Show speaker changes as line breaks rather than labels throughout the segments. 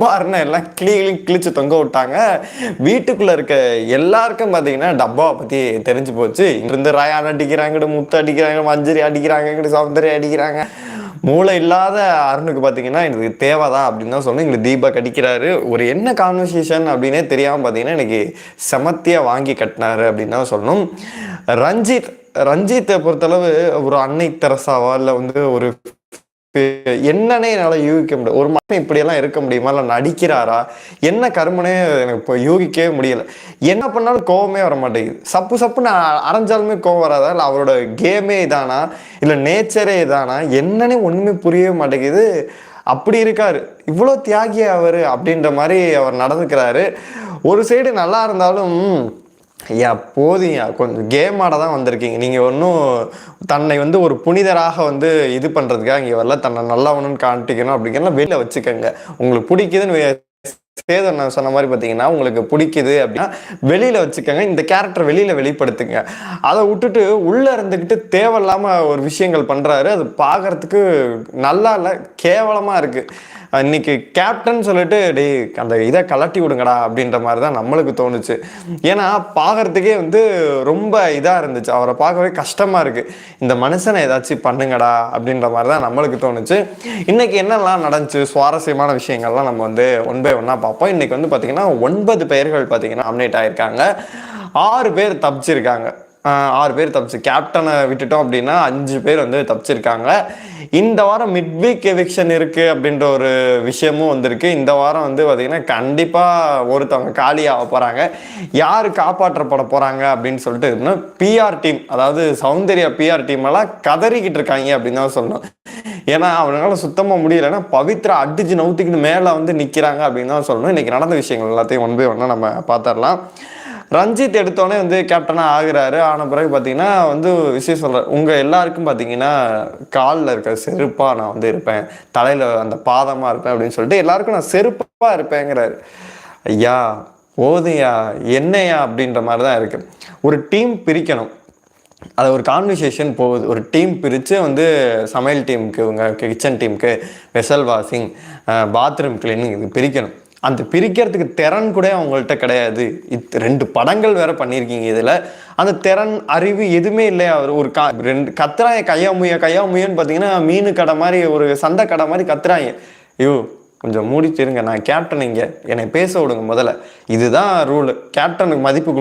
பார்னு எல்லாம் கிளி கிழிச்சு தொங்க விட்டாங்க. வீட்டுக்குள்ள இருக்க எல்லாருக்கும் பார்த்தீங்கன்னா டப்பாவை பத்தி தெரிஞ்சு போச்சு. இருந்து ராயான் அடிக்கிறாங்க முத்து அடிக்கிறாங்க மஞ்சரி அடிக்கிறாங்க சௌந்தரி அடிக்கிறாங்க. மூளை இல்லாத அருணுக்கு பார்த்தீங்கன்னா எனக்கு தேவைதான் அப்படின்னு தான் சொல்லணும் எங்களுக்கு தீபக் அடிக்கிறாரு. ஒரு என்ன கான்வர்சேஷன் அப்படின்னே தெரியாமல் பார்த்தீங்கன்னா எனக்கு செமத்தியாக வாங்கி கட்டினாரு அப்படின்னு தான் சொல்லணும். ரஞ்சித் ரஞ்சித்தை பொறுத்தளவு ஒரு அன்னை தெரசாவா இல்லை வந்து ஒரு என்னன்னே என்னால் யூகிக்க முடியும் ஒரு மனுஷன் இப்படியெல்லாம் இருக்க முடியுமா? இல்லை நடிக்கிறாரா? என்ன கருமனே எனக்கு இப்போ யூகிக்கவே முடியல. என்ன பண்ணாலும் கோவமே வர மாட்டேங்குது சப்பு சப்புன்னு அரைஞ்சாலுமே கோவம் வராதா? இல்லை அவரோட கேமே இதானா? இல்லை நேச்சரே இதானா? என்னன்னே ஒன்றுமே புரியவே மாட்டேங்குது. அப்படி இருக்காரு. இவ்வளோ தியாகி அவர்? அப்படின்ற மாதிரி அவர் நடந்துக்கிறாரு. ஒரு சைடு நல்லா இருந்தாலும் ஐயா போதியா கொஞ்சம் கேம் ஆட தான் வந்திருக்கீங்க. நீங்கள் ஒன்றும் தன்னை வந்து ஒரு புனிதராக வந்து இது பண்ணுறதுக்காக இங்கே வரல. தன்னை நல்லவனுன்னு காட்டிக்கணும் அப்படிங்கிறலாம் வெளியில் வச்சுக்கோங்க. உங்களுக்கு பிடிக்குதுன்னு வே- சேதன் நான் சொன்ன மாதிரி பார்த்தீங்கன்னா உங்களுக்கு பிடிக்குது அப்படின்னா வெளியில் வச்சுக்கோங்க. இந்த கேரக்டர் வெளியில் வெளிப்படுத்துங்க. அதை விட்டுட்டு உள்ளே இருந்துக்கிட்டு தேவையில்லாமல் ஒரு விஷயங்கள் பண்ணுறாரு அது பார்க்கறதுக்கு நல்லா இல்லை கேவலமாக இருக்குது இன்னைக்கு கேப்டன் சொல்லிட்டு டேய் அந்த இதை கலட்டி விடுங்கடா அப்படின்ற மாதிரி தான் நம்மளுக்கு தோணுச்சு. ஏன்னா பார்க்கறதுக்கே வந்து ரொம்ப இதாக இருந்துச்சு. அவரை பார்க்கவே கஷ்டமாக இருக்குது இந்த மனுஷனை ஏதாச்சும் பண்ணுங்கடா அப்படின்ற மாதிரி தான் நம்மளுக்கு தோணுச்சு. இன்னைக்கு என்னெல்லாம் நடந்துச்சு? சுவாரஸ்யமான விஷயங்கள்லாம் நம்ம வந்து ஒன் பை ஒன்னாக பார்ப்போம். இன்றைக்கி வந்து பார்த்தீங்கன்னா ஒன்பது பெயர்கள் பார்த்தீங்கன்னா நாமினேட் ஆகியிருக்காங்க ஆறு பேர் தப்பிச்சிருக்காங்க. ஆறு பேர் தப்பிச்சு கேப்டனை விட்டுட்டோம் அப்படின்னா அஞ்சு பேர் வந்து தப்பிச்சிருக்காங்க. இந்த வாரம் மிட் வீக் எவிக்ஷன் இருக்குது அப்படின்ற ஒரு விஷயமும் வந்திருக்கு. இந்த வாரம் வந்து பார்த்திங்கன்னா கண்டிப்பாக ஒருத்தவங்க காலியாக போகிறாங்க யார் காப்பாற்றப்பட போகிறாங்க அப்படின்னு சொல்லிட்டு பிஆர் டீம் அதாவது சௌந்தர்யா பிஆர் டீம் எல்லாம் கதறிக்கிட்டு இருக்காங்க அப்படின்னு தான் சொல்லணும். ஏன்னா அவனால சுத்தமாக முடியலன்னா பவித்ரா அடிச்சு நவுத்திக்கிட்டு மேலே வந்து நிற்கிறாங்க அப்படின்னு தான் சொல்லணும். இன்னைக்கு நடந்த விஷயங்கள் எல்லாத்தையும் ஒன் பை ஒன்னாக நம்ம பார்த்துடலாம் ரஞ்சித் எடுத்தோடனே வந்து கேப்டனாக ஆகுறாரு. ஆன பிறகு பார்த்தீங்கன்னா வந்து விஷயம் சொல்கிறார் உங்கள் எல்லாருக்கும் பார்த்தீங்கன்னா காலில் இருக்கிற செருப்பாக நான் வந்து இருப்பேன். தலையில் அந்த பாதமாக இருப்பேன் அப்படின்னு சொல்லிட்டு எல்லாருக்கும் நான் செருப்பாக இருப்பேங்கிறாரு. ஐயா ஓதையா என்னையா அப்படின்ற மாதிரி தான் இருக்கு. ஒரு டீம் பிரிக்கணும். அது ஒரு கான்வர்சேஷன் போகுது. ஒரு டீம் பிரித்து வந்து சமையல் டீமுக்கு உங்கள் கிச்சன் டீமுக்கு வெசல் வாஷிங் பாத்ரூம் கிளீனிங் இது பிரிக்கணும். அந்த பிரிக்கிறதுக்கு திறன் கூட அவங்கள்ட்ட கிடையாது. இது ரெண்டு படங்கள் வேற பண்ணியிருக்கீங்க இதில். அந்த திறன் அறிவு எதுவுமே இல்லையா? அவர் ஒரு கா ரெண்டு கத்துறாங்க கையா முய கையா முயன்னு பார்த்தீங்கன்னா மீன் கடை மாதிரி ஒரு சந்தை கடை மாதிரி கத்துறாங்க. ஐயோ கொஞ்சம் மூடிச்சிருங்க. நான் கேப்டன் இங்கே. என்னை பேச விடுங்க முதல்ல. இதுதான் ரூல் கேப்டனுக்கு மதிப்பு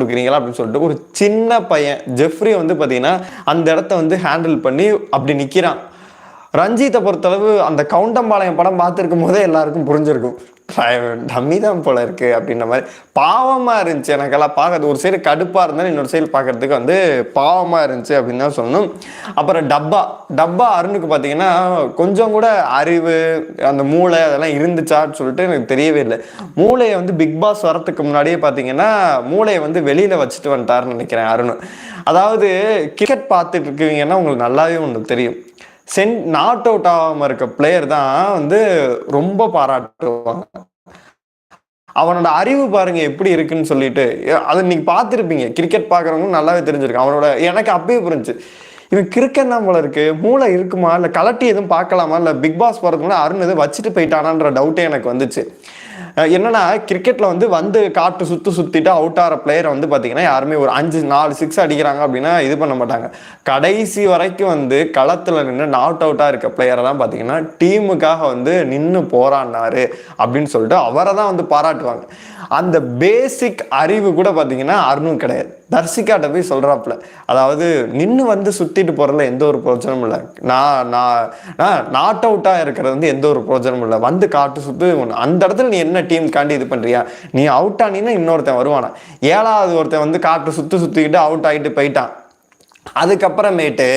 கொடுக்குறீங்களா அப்படின்னு சொல்லிட்டு ஒரு சின்ன பையன் ஜெஃப்ரி வந்து பார்த்தீங்கன்னா அந்த இடத்த வந்து ஹேண்டில் பண்ணி அப்படி நிற்கிறான் ரஞ்சித்தை பொறுத்தளவு அந்த கவுண்டம்பாளையம் படம் பார்த்துருக்கும் போதே எல்லாருக்கும் புரிஞ்சிருக்கும். டம்மி தான் போல இருக்கு அப்படின்ற மாதிரி பாவமா இருந்துச்சு. எனக்கெல்லாம் பார்க்கறது ஒரு சைடு கடுப்பா இருந்தாலும் இன்னொரு சைடு பார்க்கறதுக்கு வந்து பாவமா இருந்துச்சு அப்படின்னு தான் சொல்லணும். அப்புறம் டப்பா டப்பா அருணுக்கு பார்த்தீங்கன்னா கொஞ்சம் கூட அறிவு அந்த மூளை அதெல்லாம் இருந்துச்சான்னு சொல்லிட்டு எனக்கு தெரியவே இல்லை. மூளையை வந்து பிக் பாஸ் வரத்துக்கு முன்னாடியே பார்த்தீங்கன்னா மூளையை வந்து வெளியில வச்சுட்டு வந்துட்டாருன்னு நினைக்கிறேன் அருண். அதாவது கிரிக்கெட் பார்த்துட்டு இருக்கீங்கன்னா உங்களுக்கு நல்லாவே ஒன்று தெரியும். சென் நாட் அவுட் ஆகாம இருக்க பிளேயர் தான் வந்து ரொம்ப பாராட்டுவாங்க. அவனோட அறிவு பாருங்க எப்படி இருக்குன்னு சொல்லிட்டு அதை நீங்க பார்த்துருப்பீங்க. கிரிக்கெட் பார்க்குறவங்க நல்லாவே தெரிஞ்சிருக்கு அவனோட எனக்கு அப்பயே புரிஞ்சு இவன் கிரிக்கெட் தான் போல இருக்கு? மூளை இருக்குமா? இல்லை கலட்டி எதுவும் பார்க்கலாமா? இல்லை பிக் பாஸ் போகிறதுக்கு அருண் எதுவும் வச்சுட்டு போயிட்டானான்ற டவுட்டே எனக்கு வந்துச்சு. என்னன்னா கிரிக்கெட்ல வந்து வந்து காட்டு சுத்து சுத்திட்டு அவுட் ஆகிற பிளேயரை வந்து பாத்தீங்கன்னா யாருமே ஒரு அஞ்சு நாலு சிக்ஸ் அடிக்கிறாங்க அப்படின்னா இது பண்ண மாட்டாங்க. கடைசி வரைக்கும் வந்து களத்துல நின்று நாட் அவுட்டா இருக்க பிளேயரை தான் பாத்தீங்கன்னா டீமுக்காக வந்து நின்று போராடினாரு அப்படின்னு சொல்லிட்டு அவரை தான் வந்து பாராட்டுவாங்க. அந்த பேசிக் அறிவு கூட பாத்தீங்கன்னா அருணும் கிடையாது. தர்சிகாட்ட போய் சொல்கிறாப்புல அதாவது நின்று வந்து சுற்றிட்டு போகிறதுல எந்த ஒரு பிரயோஜனமும் இல்லை. நான் நான் நாட் அவுட்டாக இருக்கிறது வந்து எந்த ஒரு பிரயோஜனமும் இல்லை. வந்து காட்டு சுற்று ஒன்று அந்த இடத்துல நீ என்ன டீம் காண்டி இது பண்ணுறியா நீ அவுட் ஆனீன்னா இன்னொருத்தன் வருவானா? ஏழாவது ஒருத்தன் வந்து காட்டு சுற்றி சுற்றிக்கிட்டு அவுட் ஆகிட்டு போயிட்டான். அதுக்கப்புறமேட்டு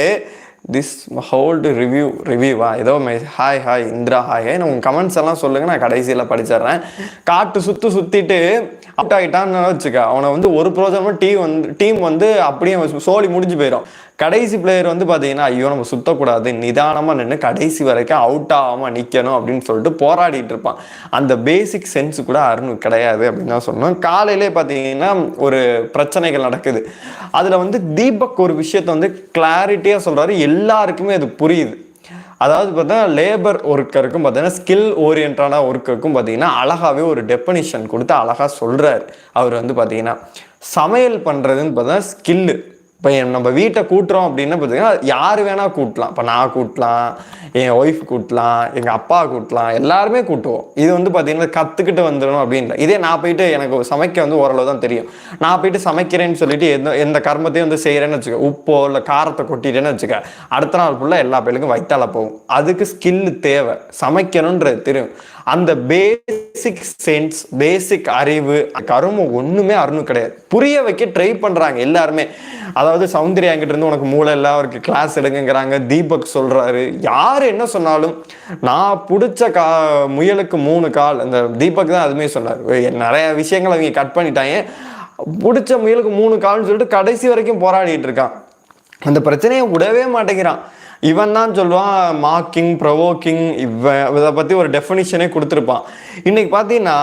திஸ் ஹோல்டு ரிவ்யூ ரிவ்யூவா ஏதோ மெ hi hi Indira hi hi உங்கள் கமெண்ட்ஸ் எல்லாம் சொல்லுங்கள் நான் கடைசியில் படிச்சிடுறேன். காட்டு சுற்று சுற்றிட்டு அவுட் ஆகிட்டான்னு வச்சுக்க. அவனை வந்து ஒரு ப்ரோஜனமும் டீம் வந்து டீம் வந்து அப்படியே சோலி முடிஞ்சு போயிடும் கடைசி பிளேயர் வந்து பார்த்தீங்கன்னா ஐயோ நம்ம சுற்றக்கூடாது நிதானமாக நின்று கடைசி வரைக்கும் அவுட் ஆகாமல் நிற்கணும் அப்படின்னு சொல்லிட்டு போராடிட்டு இருப்பான். அந்த பேசிக் சென்ஸ் கூட அருண் கிடையாது அப்படின்னு தான் சொன்னோம் காலையிலே பார்த்தீங்கன்னா ஒரு பிரச்சனைகள் நடக்குது. அதில் வந்து தீபக் ஒரு விஷயத்த வந்து கிளாரிட்டியாக சொல்கிறாரு எல்லாருக்குமே அது புரியுது. அதாவது பார்த்தீங்கன்னா லேபர் ஒர்க்கருக்கும் பார்த்தீங்கன்னா ஸ்கில் ஓரியன்டான ஒர்க்கருக்கும் பார்த்தீங்கன்னா அழகாகவே ஒரு டெஃபனிஷன் கொடுத்து அழகாக சொல்கிறார் அவர் வந்து பார்த்தீங்கன்னா சமையல் பண்ணுறதுன்னு பார்த்தா ஸ்கில்லு இப்போ நம்ம வீட்டை கூட்டுறோம் அப்படின்னா பார்த்தீங்கன்னா யார் வேணால் கூட்டலாம். இப்போ நான் கூட்டலாம் என் ஒய்ஃப் கூட்டலாம் எங்கள் அப்பா கூட்டலாம் எல்லாருமே கூட்டுவோம். இது வந்து பார்த்தீங்கன்னா கற்றுக்கிட்டு வந்துடணும் அப்படின்ற இதே நான் போயிட்டு எனக்கு சமைக்க வந்து ஓரளவு தான் தெரியும். நான் போயிட்டு சமைக்கிறேன்னு சொல்லிட்டு எந்த எந்த கர்மத்தையும் வந்து செய்கிறேன்னு வச்சுக்க உப்போ இல்லை காரத்தை கொட்டிட்டேன்னு வச்சுக்க அடுத்த நாள் ஃபுல்லாக எல்லா பேருக்கும் வைத்தால போகும். அதுக்கு ஸ்கில் தேவை. சமைக்கணுன்றது தெரியும். அந்த பேசிக் சென்ஸ் பேசிக் அறிவு கருமம் ஒண்ணுமே அருணும் கிடையாது. புரிய வைக்க ட்ரை பண்றாங்க எல்லாருமே. அதாவது சௌந்தர்யா என்கிட்ட இருந்து உனக்கு மூளை இல்லை அவருக்கு கிளாஸ் எடுங்கங்கிறாங்க. தீபக் சொல்றாரு. யார் என்ன சொன்னாலும் நான் பிடிச்ச கா முயலுக்கு மூணு கால். அந்த தீபக் தான் அதுமே சொன்னார். நிறைய விஷயங்கள் அவங்க கட் பண்ணிட்டாங்க. பிடிச்ச முயலுக்கு மூணு கால்னு சொல்லிட்டு கடைசி வரைக்கும் போராடிட்டு இருக்கான். அந்த பிரச்சனையை விடவே மாட்டேங்கிறான். இவன் தான் சொல்லுவான் மார்க்கிங் ப்ரவோக்கிங் இவன் இதை பற்றி ஒரு டெஃபினிஷனே கொடுத்துருப்பான். இன்னைக்கு பார்த்தீங்கன்னா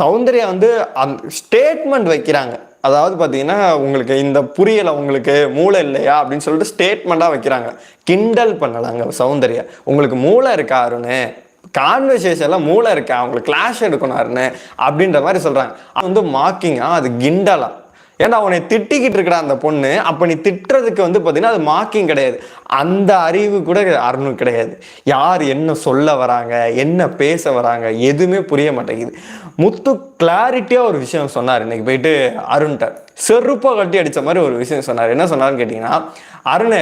சௌந்தர்யா வந்து அந் ஸ்டேட்மெண்ட் வைக்கிறாங்க. அதாவது பார்த்தீங்கன்னா உங்களுக்கு இந்த புரியலை உங்களுக்கு மூளை இல்லையா? அப்படின்னு சொல்லிட்டு ஸ்டேட்மெண்ட்டாக வைக்கிறாங்க. கிண்டல் பண்ணலாங்க சௌந்தர்யா. உங்களுக்கு மூளை இருக்கா அருணு? கான்வர்சேஷன்ல மூளை இருக்கா? அவங்களுக்கு கிளாஷ் எடுக்கணும் அருணு? அப்படின்ற மாதிரி சொல்கிறாங்க அது வந்து மார்க்கிங்கா அது கிண்டலாக ஏன்னா உன்னை திட்டிக்கிட்டு இருக்கிற அந்த பொண்ணு? அப்போ நீ திட்டுறதுக்கு வந்து பார்த்தீங்கன்னா அது மார்க்கிங் கிடையாது. அந்த அறிவு கூட அருணும் கிடையாது. யார் என்ன சொல்ல வராங்க என்ன பேச வராங்க எதுவுமே புரிய மாட்டேங்குது. முத்து கிளாரிட்டியாக ஒரு விஷயம் சொன்னார். இன்னைக்கு போயிட்டு அருண்கிட்ட. செருப்பை கட்டி அடித்த மாதிரி ஒரு விஷயம் சொன்னார். என்ன சொன்னார்னு கேட்டிங்கன்னா அருண்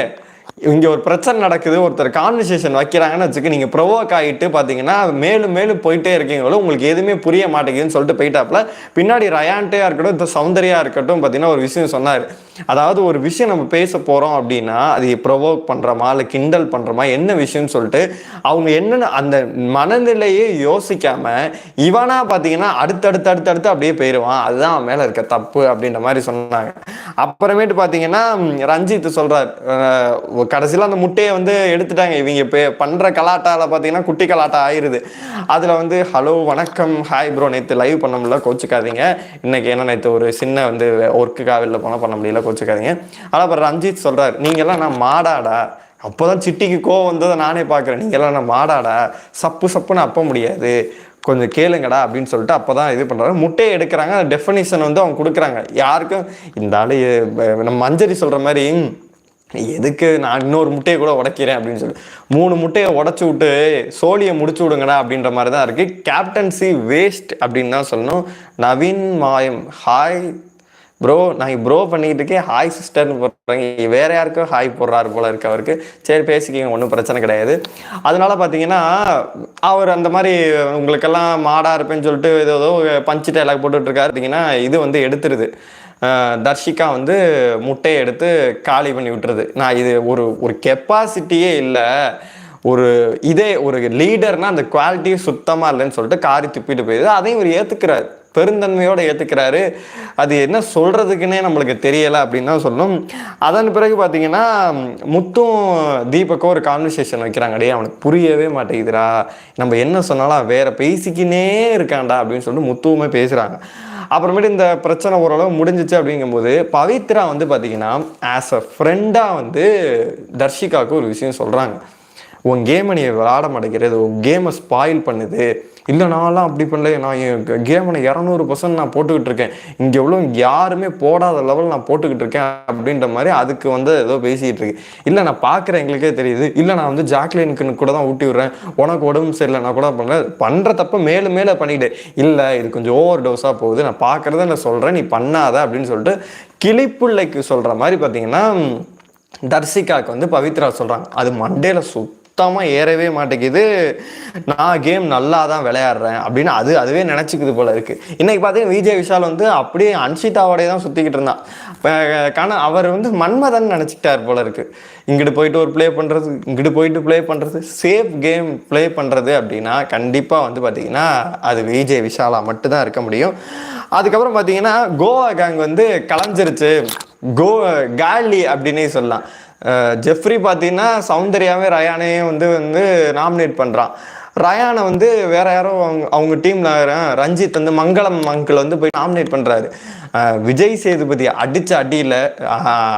இங்கே ஒரு பிரச்சனை நடக்குது ஒருத்தர் கான்வர்சேஷன் வைக்கிறாங்கன்னு வச்சுக்க நீங்கள் ப்ரொவோக் ஆகிட்டு பார்த்தீங்கன்னா மேலும் மேலும் போயிட்டே இருக்கீங்களோ உங்களுக்கு எதுவுமே புரிய மாட்டேங்குதுன்னு சொல்லிட்டு போயிட்டாப்புல. பின்னாடி ரயான்ட்டையாக இருக்கட்டும் இந்த சௌந்தர்யா இருக்கட்டும் பார்த்தீங்கன்னா ஒரு விஷயம் சொன்னார். அதாவது ஒரு விஷயம் நம்ம பேச போகிறோம் அப்படின்னா அது ப்ரொவோக் பண்ணுறோமா இல்லை கிண்டல் பண்ணுறோமா என்ன விஷயம்னு சொல்லிட்டு அவங்க என்னென்ன அந்த மனநிலையே யோசிக்காமல் இவனா பார்த்தீங்கன்னா அடுத்தடுத்து அடுத்தடுத்து அப்படியே போயிடுவான் அதுதான் அவன் மேலே இருக்க தப்பு அப்படின்ற மாதிரி சொன்னாங்க. அப்புறமேட்டு பார்த்தீங்கன்னா ரஞ்சித் சொல்கிறார் கடைசியில் அந்த முட்டையை வந்து எடுத்துட்டாங்க. இவங்க இப்போ பண்ணுற கலாட்டாவில் பார்த்தீங்கன்னா குட்டி கலாட்டா ஆயிருது. அதில் வந்து ஹலோ வணக்கம். ஹாய் ப்ரோ நேற்று லைவ் பண்ண முடியல கோச்சிக்காதீங்க. இன்னைக்கு என்ன நேற்று ஒரு சின்ன வந்து ஒர்க்குக்காக வெளில போனால் பண்ண முடியல கோச்சிக்காதீங்க. ஆனால் அப்புறம் ரஞ்சித் சொல்கிறார் நீங்கள்லாம் நான் மாடாடா. அப்போ தான் சிட்டிக்கு கோவம் வந்ததை நானே பார்க்குறேன் நீங்கள்லாம் நான் மாடாடா. சப்பு சப்புன்னு அப்ப முடியாது. கொஞ்சம் கேளுங்கடா அப்படின்னு சொல்லிட்டு அப்போ தான் இது பண்ணுறாங்க முட்டையை எடுக்கிறாங்க. அந்த டெஃபனிஷன் வந்து அவங்க கொடுக்குறாங்க. யாருக்கும் இந்த ஆள் நம்ம மஞ்சரி சொல்கிற மாதிரி எதுக்கு நான் இன்னொரு முட்டையை கூட உடைக்கிறேன் அப்படின்னு சொல்லி மூணு முட்டையை உடச்சி விட்டு சோழியை முடிச்சு விடுங்கடா அப்படின்ற மாதிரி தான் இருக்குது கேப்டன்சி வேஸ்ட் அப்படின்னு தான் சொல்லணும் நவீன் மாயம் ஹாய் ப்ரோ நான் ப்ரோ பண்ணிக்கிட்டு இருக்கேன் ஹாய் சிஸ்டர்னு போடுறாங்க வேற யாருக்கும் ஹாய் போடுறாரு போல இருக்கு அவருக்கு சரி பேசிக்கிங்க ஒன்றும் பிரச்சனை கிடையாது அதனால பார்த்தீங்கன்னா அவர் அந்த மாதிரி உங்களுக்கெல்லாம் மாடா இருப்பேன்னு சொல்லிட்டு ஏதோ ஏதோ பஞ்சு டைலாக் போட்டுட்ருக்காரு பார்த்தீங்கன்னா இது வந்து எடுத்துருது தர்ஷிகா வந்து முட்டையை எடுத்து காலி பண்ணி விட்டுறது நான் இது ஒரு ஒரு கெப்பாசிட்டியே இல்லை. ஒரு இதே ஒரு லீடர்னா அந்த குவாலிட்டியே சுத்தமாக இல்லைன்னு சொல்லிட்டு காரி துப்பிட்டு போயிடுது. அதையும் இவர் ஏற்றுக்கிறார் பெருந்தன்மையோடு ஏற்றுக்கிறாரு அது என்ன சொல்கிறதுக்குன்னே நம்மளுக்கு தெரியலை அப்படின்னு தான் சொல்லணும். அதன் பிறகு பார்த்தீங்கன்னா முத்தும் தீபக்கும் ஒரு கான்வர்சேஷன் வைக்கிறாங்க. டேய் அவனுக்கு புரியவே மாட்டேங்குதுடா. நம்ம என்ன சொன்னாலும் வேற பேசிக்கினே இருக்கான்டா. அப்படின்னு சொல்லிட்டு முத்துவுமே பேசுகிறாங்க அப்புறமேட்டு இந்த பிரச்சனை ஓரளவு முடிஞ்சிச்சு அப்படிங்கும்போது பவித்ரா வந்து பார்த்தீங்கன்னா ஆஸ் அ ஃப்ரெண்டாக வந்து தர்ஷிகாவுக்கு ஒரு விஷயம் சொல்கிறாங்க உன் கேமை நீ விளாட மாட்டேங்கிறது உன் கேமை ஸ்பாயில் பண்ணுது. இல்லை நான்லாம் அப்படி பண்ணல. நான் என் கேமை இரநூறு பர்சன்ட் நான் போட்டுக்கிட்டு இருக்கேன். இங்கே எவ்வளோ யாருமே போடாத லெவல் நான் போட்டுக்கிட்டு இருக்கேன் அப்படின்ற மாதிரி அதுக்கு வந்து ஏதோ பேசிக்கிட்டு இருக்கு. இல்லை நான் பார்க்குறேன் எங்களுக்கே தெரியுது. இல்லை நான் வந்து ஜாக்லினுக்கு கூட தான் ஊட்டி விடுறேன். உனக்கு உடம்பு சரியில்லை நான் கூட பண்ணுறேன் பண்ணுற தப்ப மேலும் மேலே பண்ணிக்கிட்டு இல்லை இது கொஞ்சம் ஓவர் டோஸாக போகுது. நான் பார்க்குறத நான் சொல்கிறேன் நீ பண்ணாத அப்படின்னு சொல்லிட்டு கிளிப்புள்ளைக்கு சொல்கிற மாதிரி பார்த்தீங்கன்னா தர்சிகாவுக்கு வந்து பவித்ரா சொல்கிறாங்க அது மண்டேல சுத்தமாக ஏறவே மாட்டேங்குது. நான் கேம் நல்லா தான் விளையாடுறேன் அப்படின்னு அது அதுவே நினச்சிக்குது போல இருக்குது இன்றைக்கி பார்த்தீங்கன்னா விஜய் விஷால் வந்து அப்படியே அன்ஷிதாவோடய தான் சுற்றிக்கிட்டு இருந்தான். இப்போ காண அவர் வந்து மன்மதன் நினச்சிக்கிட்டார் போல இருக்குது இங்கிட்டு போயிட்டு ஒரு ப்ளே பண்ணுறது இங்கிட்டு போயிட்டு ப்ளே பண்ணுறது சேஃப் கேம் ப்ளே பண்ணுறது அப்படின்னா கண்டிப்பாக வந்து பார்த்தீங்கன்னா அது விஜய் விஷாலா மட்டும்தான் இருக்க முடியும். அதுக்கப்புறம் பார்த்தீங்கன்னா கோவா கேங் வந்து கலைஞ்சிருச்சு. கோ காலி அப்படின்னே சொல்லலாம். ஜெஃப்ரி பார்த்தீங்கன்னா சௌந்தர்யாவே ரயானையும் வந்து வந்து நாமினேட் பண்ணுறான் ரயானை வந்து வேற யாரோ அவங்க அவங்க டீமில் ரஞ்சித் வந்து மங்களம் அங்கிள் வந்து போய் நாமினேட் பண்ணுறாரு விஜய் சேதுபதி அடிச்ச அடியில்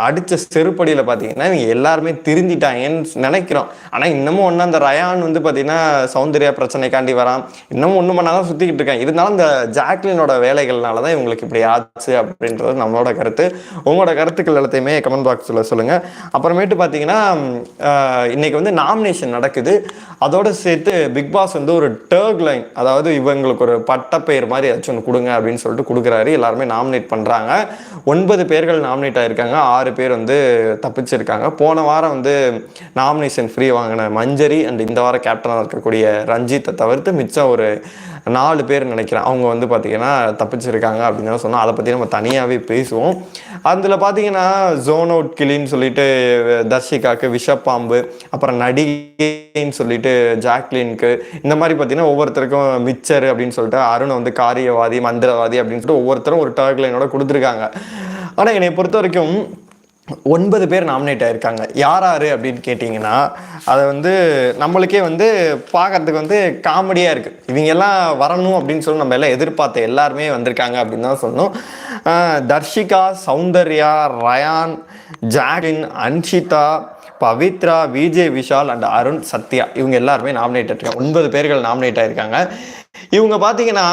அடித்த செருப்படியில் பார்த்தீங்கன்னா இவங்க எல்லாருமே திருந்திட்டாங்கன்னு நினைக்கிறோம். ஆனால் இன்னமும் ஒன்று அந்த ரயான் வந்து பார்த்தீங்கன்னா சௌந்தர்யா பிரச்சனைக்காண்டி வரான். இன்னமும் ஒண்ணு பண்ணாதான் சுற்றிக்கிட்டு இருக்கேன் இருந்தாலும் இந்த ஜாக்லினோட வேலைகள்னால தான் இவங்களுக்கு இப்படி ஆச்சு அப்படின்றது நம்மளோட கருத்து. உங்களோட கருத்துக்கள் எல்லாத்தையுமே கமெண்ட் பாக்ஸில் சொல்லுங்கள் அப்புறமேட்டு பார்த்தீங்கன்னா இன்றைக்கி இன்னைக்கு வந்து நாமினேஷன் நடக்குது. அதோட சேர்த்து பிக் பாஸ் வந்து ஒரு டர்க் லைன் அதாவது இவங்களுக்கு ஒரு பட்டப்பெயர் மாதிரி ஏதாச்சும் ஒன்று கொடுங்க அப்படின்னு சொல்லிட்டு கொடுக்குறாரு. எல்லாருமே நாமினேட் பண்ணுறாங்க ஒன்பது பேர்கள் நாமினேட் ஆகியிருக்காங்க ஆறு பேர் வந்து தப்பிச்சிருக்காங்க. போன வாரம் வந்து நாமினேஷன் ஃப்ரீ வாங்கின மஞ்சரி அண்ட் இந்த வாரம் கேப்டனாக இருக்கக்கூடிய ரஞ்சித்தை தவிர்த்து மிச்சம் ஒரு நாலு பேர் நினைக்கிறேன். அவங்க வந்து பார்த்தீங்கன்னா தப்பிச்சிருக்காங்க அப்படின்னு தான் சொன்னால் அதை பற்றி நம்ம தனியாகவே பேசுவோம். அதில் பார்த்தீங்கன்னா ஜோன் அவுட் கிளின்னு சொல்லிட்டு தர்ஷிகாக்கு விஷப்பாம்பு அப்புறம் நடிகைன்னு சொல்லிட்டு ஜாக்லினுக்கு இந்த மாதிரி பார்த்தீங்கன்னா ஒவ்வொருத்தருக்கும் மிச்சர் அப்படின்னு சொல்லிட்டு அருண் வந்து காரியவாதி மந்திரவாதி அப்படின்னு சொல்லிட்டு ஒவ்வொருத்தரும் ஒரு டர்க்லைனோட கொடுத்துருக்காங்க. ஆனால் என்னை பொறுத்த வரைக்கும் ஒன்பது பேர் நாமினேட் ஆயிருக்காங்க. யார் யார் அப்படின்னு கேட்டிங்கன்னா அதை வந்து நம்மளுக்கே வந்து பார்க்கறதுக்கு வந்து காமெடியாக இருக்குது இவங்க எல்லாம் வரணும் அப்படின்னு சொல்லி நம்ம எல்லாம் எதிர்பார்த்த எல்லாருமே வந்திருக்காங்க அப்படின்னு தான் சொல்லணும். Tharshika Soundarya Rayan Jacqueline Anshitha Pavithra Vijay Vishal and Arun Sathya. இவங்க எல்லாருமே நாமினேட் இருக்காங்க ஒன்பது பேர்கள் நாமினேட் ஆயிருக்காங்க. இவங்க பார்த்தீங்கன்னா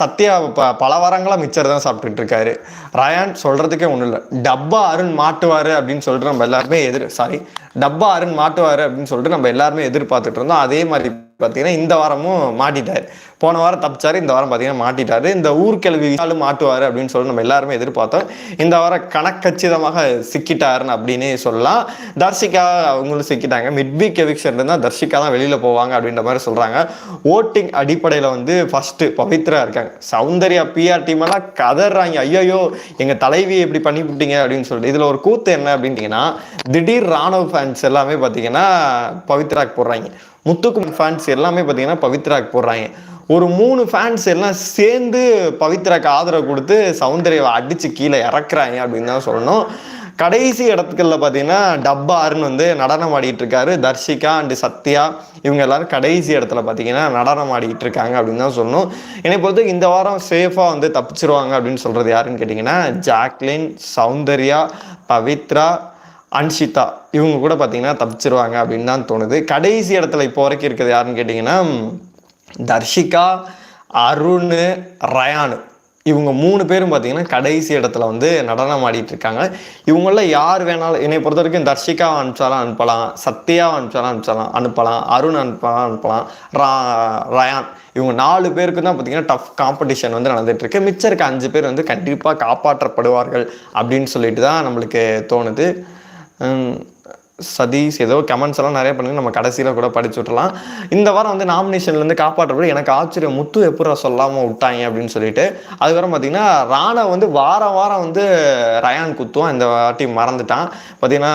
சத்யா ப பல வாரங்களாக மிச்சர் தான் சாப்பிட்டுட்டு இருக்காரு. ரயான் சொல்றதுக்கே ஒன்றும் இல்லை. டப்பா அருண் மாட்டுவாரு அப்படின்னு சொல்லிட்டு நம்ம எல்லாருமே எதிர் சாரி டப்பா அருண் மாட்டுவாரு அப்படின்னு சொல்லிட்டு நம்ம எல்லாருமே எதிர்பார்த்துட்டு இருந்தோம். அதே மாதிரி பார்த்தீங்கன்னா இந்த வாரமும் மாட்டிட்டாரு. போன வாரம் தப்பிச்சாரு இந்த வாரம் பார்த்தீங்கன்னா மாட்டிட்டாரு. இந்த ஊர்கிழவி விஷாலும் மாட்டுவார் அப்படின்னு சொல்லி நம்ம எல்லாருமே எதிர்பார்த்தோம். இந்த வாரம் கணக்கச்சிதமாக சிக்கிட்டாருன்னு அப்படின்னே சொல்லலாம். தர்ஷிகா அவங்களும் சிக்கிட்டாங்க. மிட்வீக் எவிக்ஷன் தான் தர்ஷிகா தான் வெளியில் போவாங்க அப்படின்ற மாதிரி சொல்கிறாங்க ஓட்டிங் அடிப்படையில் வந்து ஃபஸ்ட்டு பவித்ரா இருக்காங்க. சௌந்தர்யா பிஆர் டீமெல்லாம் கதறாங்க. ஐயோ எங்கள் தலைவி இப்படி பண்ணி விட்டீங்க அப்படின்னு சொல்லிட்டு. இதில் ஒரு கூத்து என்ன அப்படின்ட்டிங்கன்னா திடீர் ராணுவ ஃபேன்ஸ் எல்லாமே பார்த்தீங்கன்னா பவித்ராக்கு போடுறாங்க. முத்துக்குமார் ஃபேன்ஸ் எல்லாமே பார்த்தீங்கன்னா பவித்ராக்கு போடுறாங்க. ஒரு மூணு ஃபேன்ஸ் எல்லாம் சேர்ந்து பவித்ராக்கு ஆதரவு கொடுத்து சௌந்தர்யாவை அடித்து கீழே இறக்குறாங்க அப்படின்னு தான் சொல்லணும். கடைசி இடத்துக்கள்ல பார்த்தீங்கன்னா டப்பா வந்து நடனம் ஆடிட்டு இருக்காரு. தர்ஷிகா அண்டு சத்யா இவங்க எல்லாரும் கடைசி இடத்துல பார்த்தீங்கன்னா நடனம் ஆடிட்டு இருக்காங்க அப்படின்னு தான் சொல்லணும். என்னை பொறுத்த இந்த வாரம் சேஃபாக வந்து தப்பிச்சிருவாங்க அப்படின்னு சொல்கிறது யாருன்னு கேட்டிங்கன்னா ஜாக்லின் சௌந்தர்யா பவித்ரா அன்ஷிதா. இவங்க கூட பார்த்தீங்கன்னா தப்பிச்சிருவாங்க அப்படின்னு தான் தோணுது. கடைசி இடத்துல இப்போ வரைக்கும் இருக்கிறது யாருன்னு கேட்டிங்கன்னா தர்ஷிகா அருண் ரயானு. இவங்க மூணு பேரும் பார்த்தீங்கன்னா கடைசி இடத்துல வந்து நடனம் ஆடிட்டு இருக்காங்க. இவங்கள யார் வேணாலும் என்னை பொறுத்த வரைக்கும் தர்ஷிகா அனுப்பிச்சாலும் அனுப்பலாம் சத்யா அனுப்பிச்சாலும் அனுப்பிச்சாலாம் அனுப்பலாம் அருண் அனுப்பலாம் அனுப்பலாம் ரா ரயான். இவங்க நாலு பேருக்கு தான் பார்த்தீங்கன்னா டஃப் காம்படிஷன் வந்து நடந்துகிட்ருக்கு மிச்சம் இருக்க அஞ்சு பேர் வந்து கண்டிப்பாக காப்பாற்றப்படுவார்கள் அப்படின்னு சொல்லிட்டு தான் நம்மளுக்கு தோணுது. சதீஷ் ஏதோ கமெண்ட்ஸ் எல்லாம் நிறைய பண்ணி நம்ம கடைசியில் கூட படிச்சு விட்டுலாம் இந்த வாரம் வந்து நாமினேஷன்லேருந்து காப்பாற்றப்படி எனக்கு ஆச்சரியம். முத்து எப்படா சொல்லாமல் விட்டாங்க அப்படின்னு சொல்லிட்டு. அதுக்கப்புறம் பார்த்தீங்கன்னா ராணா வந்து வாரம் வாரம் வந்து ரயான் குத்துவான். இந்த வாட்டி மறந்துட்டான். பார்த்தீங்கன்னா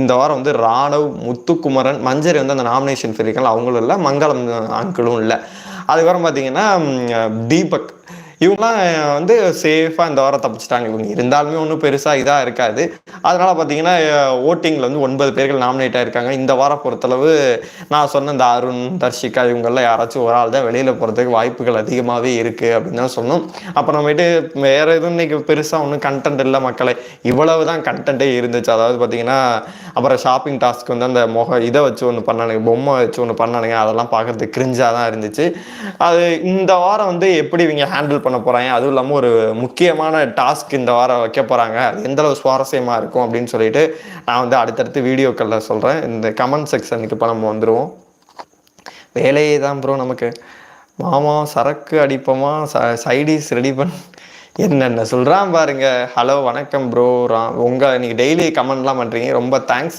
இந்த வாரம் வந்து ராணவ் முத்துக்குமரன் மஞ்சரி வந்து அந்த நாமினேஷன் சொல்லியிருக்காங்க அவங்களும் இல்லை மங்களம் அங்கிளும் இல்லை. அதுக்கப்புறம் பார்த்தீங்கன்னா தீபக். இவங்களாம் வந்து சேஃபாக இந்த வாரம் தப்பிச்சிட்டாங்க. இவங்க இருந்தாலுமே ஒன்றும் பெருசாக இதாக இருக்காது. அதனால் பார்த்தீங்கன்னா ஓட்டிங்கில் வந்து ஒன்பது பேர்கள் நாமினேட் ஆயிருக்காங்க. இந்த வாரம் பொறுத்தளவு நான் சொன்ன இந்த அருண் தர்ஷிகா இவங்கெல்லாம் யாராச்சும் ஒரு ஆள் தான் வெளியில் போகிறதுக்கு வாய்ப்புகள் அதிகமாகவே இருக்குது அப்படின்னு தான் சொன்னோம். அப்புறமேட்டு வேறு எதுவும் இன்னைக்கு பெருசாக ஒன்றும் கண்டென்ட் இல்லை மக்களை. இவ்வளவு தான் கண்டென்ட்டே இருந்துச்சு. அதாவது பார்த்தீங்கன்னா அப்புறம் ஷாப்பிங் டாஸ்க் வந்து அந்த முக இதை வச்சு ஒன்று பண்ணானுங்க பொம்மை வச்சு ஒன்று பண்ணானுங்க. அதெல்லாம் பார்க்கறதுக்கு கிரிஞ்சாக தான் இருந்துச்சு. அது இந்த வாரம் வந்து எப்படி இவங்க ஹேண்டில் பண்ண போகிறாங்க அதுவும் இல்லாமல் ஒரு முக்கியமான டாஸ்க் இந்த வாரம் வைக்க போகிறாங்க அது எந்த அளவு சுவாரஸ்யமாக இருக்கும் அப்படின்னு சொல்லிட்டு நான் வந்து அடுத்தடுத்து வீடியோக்களில் சொல்கிறேன் இந்த கமெண்ட் செக்ஷனுக்கு இப்போ நம்ம வந்துடுவோம் வேலையே தான் ப்ரோ நமக்கு. மாமா சரக்கு அடிப்போமா? ச சைடிஸ் ரெடி பண்ண என்னென்ன சொல்கிறான் பாருங்க. ஹலோ வணக்கம் ப்ரோ உங்கள் நீங்கள் டெய்லி கமெண்ட்லாம் பண்ணுறீங்க ரொம்ப தேங்க்ஸ்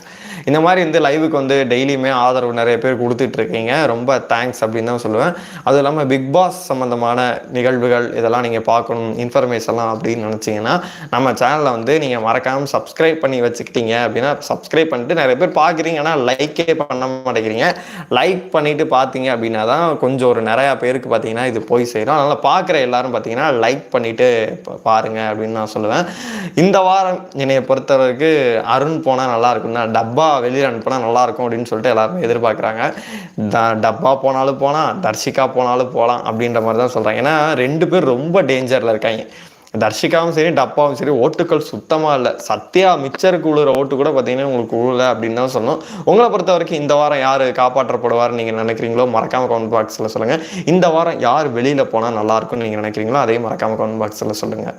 இந்த மாதிரி வந்து லைவுக்கு வந்து டெய்லியுமே ஆதரவு நிறைய பேர் கொடுத்துட்ருக்கீங்க ரொம்ப தேங்க்ஸ் அப்படின்னு தான் சொல்லுவேன். அதுவும் இல்லாமல் பிக் பாஸ் சம்மந்தமான நிகழ்வுகள் இதெல்லாம் நீங்கள் பார்க்கணும் இன்ஃபர்மேஷன்லாம் அப்படின்னு நினச்சிங்கன்னா நம்ம சேனலை வந்து நீங்கள் மறக்காமல் சப்ஸ்கிரைப் பண்ணி வச்சுக்கிட்டீங்க அப்படின்னா சப்ஸ்கிரைப் பண்ணிட்டு நிறைய பேர் பார்க்குறீங்க. ஆனால் லைக்கே பண்ண மாட்டேங்கிறீங்க. லைக் பண்ணிவிட்டு பார்த்தீங்க அப்படின்னா தான் கொஞ்சம் ஒரு நிறையா பேருக்கு பார்த்தீங்கன்னா இது போய் சேரும். அதனால் பார்க்குற எல்லாரும் பார்த்தீங்கன்னா லைக் பண்ணிவிட்டு பா- பாருங்க அப்படின்னு நான் சொல்லுவேன். இந்த வாரம் என்னைய பொறுத்தவரைக்கு அருண் போனால் நல்லா இருக்கும்னா டப்பா வெளியில் அனுப்பினா நல்லா இருக்கும் அப்படின்னு சொல்லிட்டு எல்லாருமே எதிர்பார்க்குறாங்க. த டப்பா போனாலும் போகலாம் தர்ஷிகா போனாலும் போகலாம் அப்படின்ற மாதிரி தான் சொல்கிறாங்க ஏன்னா ரெண்டு பேர் ரொம்ப டேஞ்சரில் இருக்காங்க. தர்ஷிகாவும் சரி டப்பாவும் சரி ஓட்டுக்கள் சுத்தமாக இல்லை. சத்யா மிச்சருக்கு உழுற ஓட்டு கூட பார்த்தீங்கன்னா உங்களுக்கு உழுல அப்படின்னு தான் சொன்னோம். உங்களை பொறுத்த வரைக்கும் இந்த வாரம் யார் காப்பாற்றப்படுவார் நீங்கள் நினைக்கிறீங்களோ மறக்காம கமெண்ட் பாக்ஸில் சொல்லுங்கள் இந்த வாரம் யார் வெளியில் போனால் நல்லா இருக்கும்னு நீங்கள் நினைக்கிறீங்களோ அதையும் மறக்காம கமெண்ட் பாக்ஸில் சொல்லுங்கள்